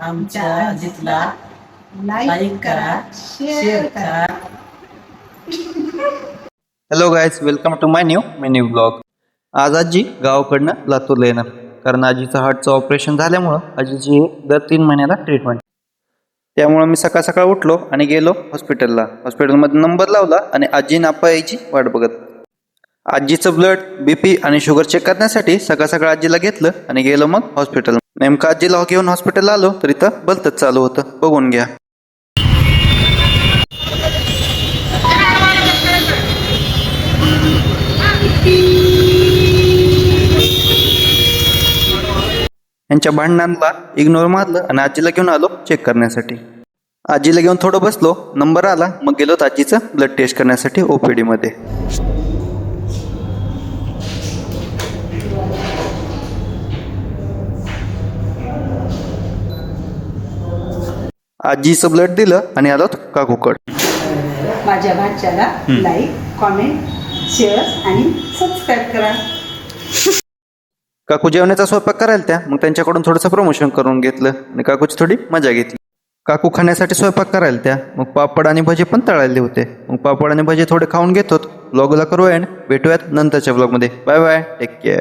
आमच्या अजितला लाईक करा शेअर करा. Hello guys welcome to my new mini blog आज आजी गावाकडनं लातूरला येणार. कारण आजीचं हार्टचं ऑपरेशन झाल्यामुळं आजीची दर तीन महिन्याला ट्रीटमेंट त्यामुळं मी सकाळ सकाळ उठलो आणि गेलो हॉस्पिटलला हॉस्पिटलमध्ये नंबर लावला आणि आजी नापा यायची वाट बघत. आजीचं ब्लड बीपी आणि शुगर चेक करण्यासाठी सकाळ सकाळ आजीला घेतलं आणि गेलो मग हॉस्पिटल नेमकं आजीला घेऊन हॉस्पिटलला आलो तर इथं बलतच चालू होतं. बघून घ्या. यांच्या भांडणांना इग्नोर मारलं आणि आजीला घेऊन आलो चेक करण्यासाठी. आजीला घेऊन थोडं बसलो नंबर आला मग गेलो आजीचं ब्लड टेस्ट करण्यासाठी ओपीडी आजीचं ब्लड दिलं आणि आलो काकूकड माझ्या भाच्याला लाईक कॉमेंट शेअर आणि सबस्क्राईब करा. काकू जेवणाचा स्वयंपाक करायला त्या मग त्यांच्याकडून थोडंसं प्रमोशन करून घेतलं आणि काकूची थोडी मजा घेतली. काकू खाण्यासाठी स्वयंपाक करायला त्या मग पापड आणि भजे पण तळायले होते. मग पापड आणि भजे थोडे खाऊन घेतो ब्लॉगला करू आणि भेटूयात नंतरच्या ब्लॉगमध्ये बाय बाय टेक केअर